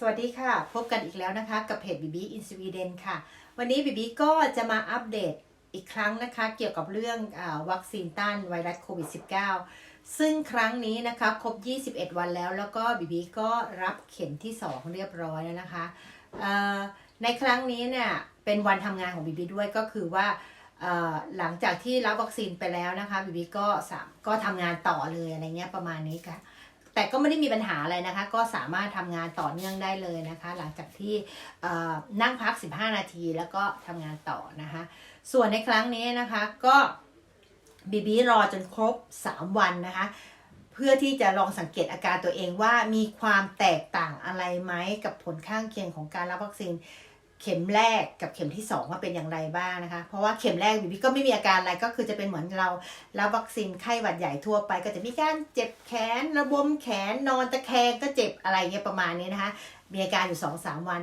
สวัสดีค่ะ พบกันอีกแล้วนะคะ กับเพจ BB in Sweden ค่ะ วันนี้ BB ก็จะมาอัปเดตอีกครั้งนะคะ เกี่ยวกับเรื่องอวัคซีนต้านไวรัสโควิด -19 ซึ่งครั้งนี้นะคะครบ 21 วันแล้ว แล้วก็ BB ก็รับเข็มที่ 2 เรียบร้อยแล้วนะคะ ในครั้งนี้เนี่ยเป็นวันทำงานของ BB ด้วยก็คือว่าหลังจากที่รับวัคซีนไปแล้วนะคะ BB ก็สามก็ทำงานต่อเลยอะไรเงี้ยประมาณนี้ค่ะ แต่ก็ไม่ได้มีปัญหาอะไรนะคะ ก็สามารถทำงานต่อเนื่องได้เลยนะคะ หลังจากที่นั่งพัก 15 นาทีแล้วก็ทำงานต่อนะคะ ส่วนในครั้งนี้นะคะก็บีบีรอจนครบ 3 วันนะคะ เพื่อที่จะลองสังเกตอาการตัวเองว่ามีความแตกต่างอะไรไหมกับผลข้างเคียงของการรับวัคซีน เข็มแรกกับเข็มที่2ว่าเป็นอย่างไรบ้างนะคะ เพราะว่าเข็มแรกบีบีก็ไม่มีอาการอะไรก็คือจะเป็นเหมือนเรารับวัคซีนไข้หวัดใหญ่ทั่วไป ก็จะมีการเจ็บแขนระบมแขนนอนตะแคงก็เจ็บอะไรเงี้ยประมาณนี้นะคะมีอาการอยู่2-3วัน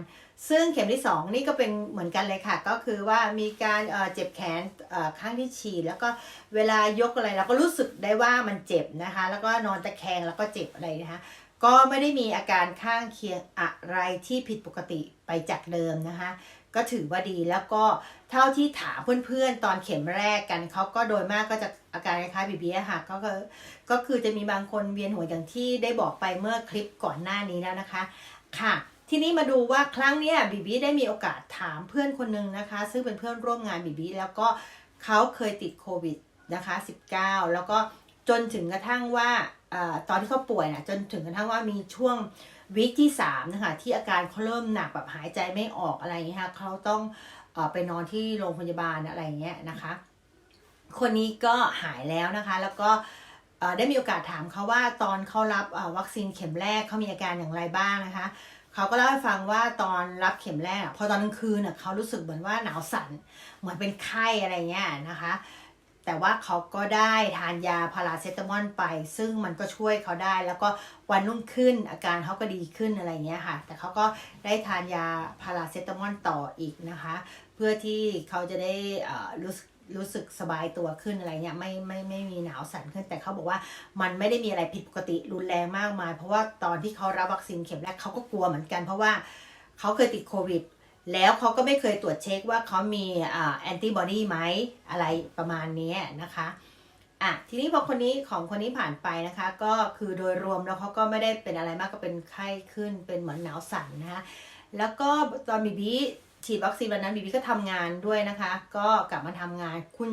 ซึ่งเข็มที่ 2 นี่ก็เป็นเหมือนกันเลยค่ะ ก็คือว่ามีการเอ่อเจ็บแขนเอ่อข้างที่ฉีดแล้วก็เวลายกอะไรเราก็รู้สึกได้ว่ามันเจ็บนะคะ แล้วก็นอนตะแคงแล้วก็เจ็บอะไรนะคะ ก็ไม่ได้มีอาการข้างเคียงอะไรที่ผิดปกติไปจากเดิมนะคะ ก็ถือว่าดีแล้วก็เท่าที่ถามเพื่อนๆ ตอนเข็มแรกกันเขาก็โดยมากก็จะอาการคล้ายๆบีบีอะค่ะก็คือก็คือจะมีบางคนเวียนหัวอย่างที่ได้บอกไปเมื่อคลิปก่อนหน้านี้แล้วนะคะค่ะทีนี้มาดูว่าครั้งนี้บีบีได้มีโอกาสถามเพื่อนคนหนึ่งนะคะ ซึ่งเป็นเพื่อนร่วมงานบีบีแล้วก็เขาเคยติดโควิดนะคะ 19 แล้วก็จนถึงกระทั่งว่า ตอนที่เขาป่วยนะจนถึงกระทั่งว่ามีช่วงวีคที่3นะคะที่อาการเขาเริ่มหนักแบบหายใจไม่ออกอะไรอย่างเงี้ยเขาต้องอไปนอนที่โรงพยาบาลอะไรอย่างเงี้ยนะคะ คนนี้ก็หายแล้วนะคะ แล้วก็ได้มีโอกาสถามเขาว่าตอนเขารับวัคซีนเข็มแรกเขามีอาการอย่างไรบ้างนะคะเขาก็เล่าให้ฟังว่าตอนรับเข็มแรกพอตอนกลางคืนน่ะเขารู้สึกเหมือนว่าหนาวสั่นเหมือนเป็นไข้อะไรเงี้ยนะคะ แต่ว่าเขาก็ได้ทานยาพาราเซตามอลไป ซึ่งมันก็ช่วยเขาได้ แล้วก็วันรุ่งขึ้นอาการเขาก็ดีขึ้นอะไรเงี้ยค่ะ แต่เขาก็ได้ทานยาพาราเซตามอลต่ออีกนะคะ เพื่อที่เขาจะได้รู้สึกรู้สึกสบายตัวขึ้นอะไรเงี้ยไม่ไม่ไม่มีหนาวสั่นขึ้น แต่เขาบอกว่ามันไม่ได้มีอะไรผิดปกติรุนแรงมากมาย เพราะว่าตอนที่เขารับวัคซีนเข็มแรกเขาก็กลัวเหมือนกัน เพราะว่าเขาเคยติดโควิด แล้วเขาก็ไม่เคยตรวจเช็คว่าเขามีแอนติบอดีไหมอะไรประมาณนี้นะคะอะทีนี้พอคนนี้ของคนนี้ผ่านไปนะคะ ก็คือโดยรวมแล้วเขาก็ไม่ได้เป็นอะไรมากก็เป็นไข้ขึ้นเป็นเหมือนหนาวสั่นนะคะแล้วก็ตอนบีบีฉีดวัคซีนวันนั้นบีบีก็ทำงานด้วยนะคะ ก็กลับมาทำงานคุณ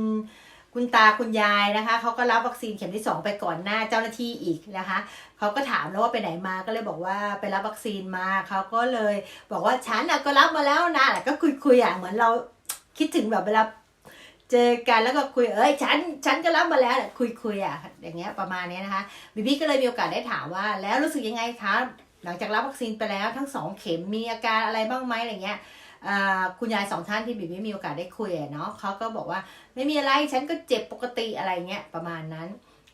คุณตาคุณยายนะคะเขาก็รับวัคซีนเข็มที่ 2 ไปก่อนหน้าเจ้าหน้าที่อีกนะคะเขาก็ถามแล้วว่าไปไหนมาก็เลยบอกว่าไปรับวัคซีนมาเขาก็เลยบอกว่าฉันน่ะก็รับมาแล้วนะก็คุยคุยอะเหมือนเราคิดถึงแบบเวลาเจอกันแล้วก็คุยเอ้ยฉันฉันก็รับมาแล้วคุยคุยอะอย่างเงี้ยประมาณนี้นะคะบีบีก็เลยมีโอกาสได้ถามว่า แล้วรู้สึกยังไงคะหลังจากรับวัคซีนไปแล้วทั้งสองเข็มมีอาการอะไรบ้างไหมอะไรเงี้ย คุณยายสองท่านที่บีบีมีโอกาสได้คุยเนาะเขาก็บอกว่าไม่มีอะไรฉันก็เจ็บปกติอะไรเงี้ยประมาณนั้น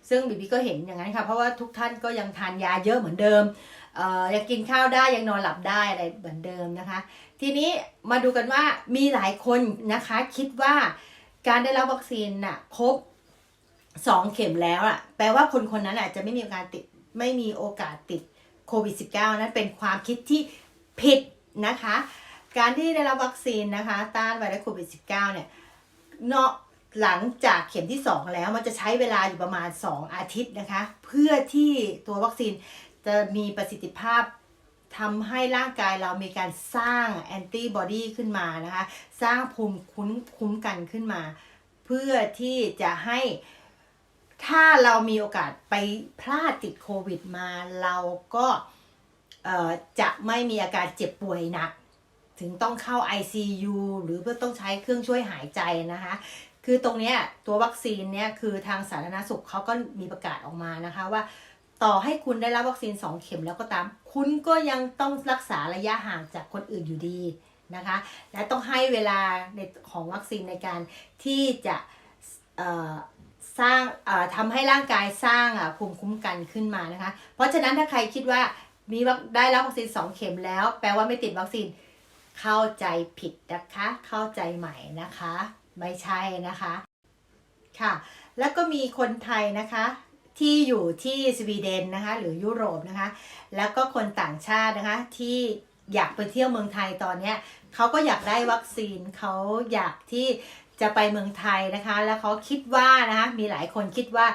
ซึ่งบีบีก็เห็นอย่างนั้นค่ะ เพราะว่าทุกท่านก็ยังทานยาเยอะเหมือนเดิมยังกินข้าวได้ยังนอนหลับได้อะไรเหมือนเดิมนะคะ ทีนี้มาดูกันว่ามีหลายคนนะคะคิดว่าการได้รับวัคซีนน่ะครบสองเข็มแล้วอะแปลว่าคนคนนั้นอะจะไม่มีโอกาสติดไม่มีโอกาสติดโควิด -19 นั้นเป็นความคิดที่ผิดนะคะ การที่ได้รับวัคซีนนะคะต้านไวรัสโควิด -19 เนี่ยเนาะหลังจากเข็มที่ 2 แล้วมันจะใช้เวลาอยู่ประมาณ 2 อาทิตย์นะคะ เพื่อที่ตัววัคซีนจะมีประสิทธิภาพทำให้ร่างกายเรามีการสร้างแอนติบอดีขึ้นมานะคะ สร้างภูมิคุ้มคุ้มกันขึ้นมา เพื่อที่จะให้ถ้าเรามีโอกาสไปพลาดติดโควิดมา เราก็จะไม่มีอาการเจ็บป่วยหนัก ถึงต้องเข้า ICU หรือเพื่อต้องใช้เครื่องช่วยหายใจนะคะ คือตรงนี้ตัววัคซีนเนี่ยคือทางสาธารณสุขเขาก็มีประกาศออกมานะคะว่าต่อให้คุณได้รับวัคซีน 2 เข็มแล้วก็ตาม คุณก็ยังต้องรักษาระยะห่างจากคนอื่นอยู่ดีนะคะ และต้องให้เวลาในของวัคซีนในการที่จะสร้างทำให้ร่างกายสร้างภูมิคุ้มกันขึ้นมานะคะ เพราะฉะนั้นถ้าใครคิดว่ามีวัคได้รับวัคซีน 2 เข็มแล้ว แปลว่าไม่ติดวัคซีน เข้าใจผิดนะคะ เข้าใจใหม่นะคะ ไม่ใช่นะคะค่ะ แล้วก็มีคนไทยนะคะที่อยู่ที่สวีเดนนะคะ หรือยุโรปนะคะ แล้วก็คนต่างชาตินะคะ ที่อยากไปเที่ยวเมืองไทยตอนเนี้ยเขาก็อยากได้วัคซีนเขาอยากที่จะไปเมืองไทยนะคะ แล้วเขาคิดว่านะคะมีหลายคนคิดว่า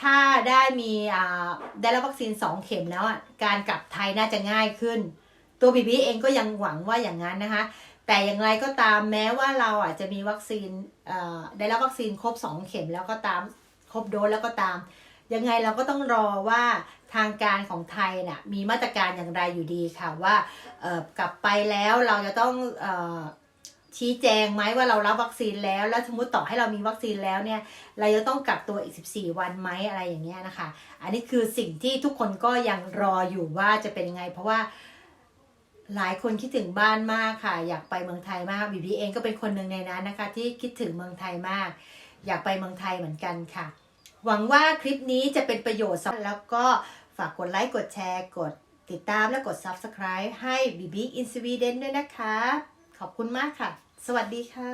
ถ้าได้มีได้รับวัคซีน 2 เข็มแล้วอะการกลับไทยน่าจะง่ายขึ้น ตัวบีบีเองก็ยังหวังว่าอย่างนั้นนะคะ แต่อย่างไรก็ตามแม้ว่าเราอะจะมีวัคซีนได้รับวัคซีนครบ 2 เข็มแล้วก็ตามครบโดสแล้วก็ตาม ยังไงเราก็ต้องรอว่าทางการของไทยน่ะมีมาตรการอย่างไรอยู่ดีค่ะว่ากลับไปแล้วเราจะต้องอชี้แจงไหมว่าเรารับวัคซีนแล้ว แล้วสมมติต่อให้เรามีวัคซีนแล้วเนี่ย เราจะต้องกักตัวอีก 14 วันไหมอะไรอย่างเงี้ยนะคะ อันนี้คือสิ่งที่ทุกคนก็ยังรออยู่ว่าจะเป็นยังไง เพราะว่า หลายคนคิดถึงบ้านมากค่ะ อยากไปเมืองไทยมากบีบีเองก็เป็นคนหนึ่งในนั้นนะคะ ที่คิดถึงเมืองไทยมาก อยากไปเมืองไทยเหมือนกันค่ะ หวังว่าคลิปนี้จะเป็นประโยชน์สำหรับแล้วก็ฝากกดไลค์กดแชร์กดติดตามและกด Subscribe ให้ BB in Sweden ด้วยนะคะ ขอบคุณมากค่ะ สวัสดีค่ะ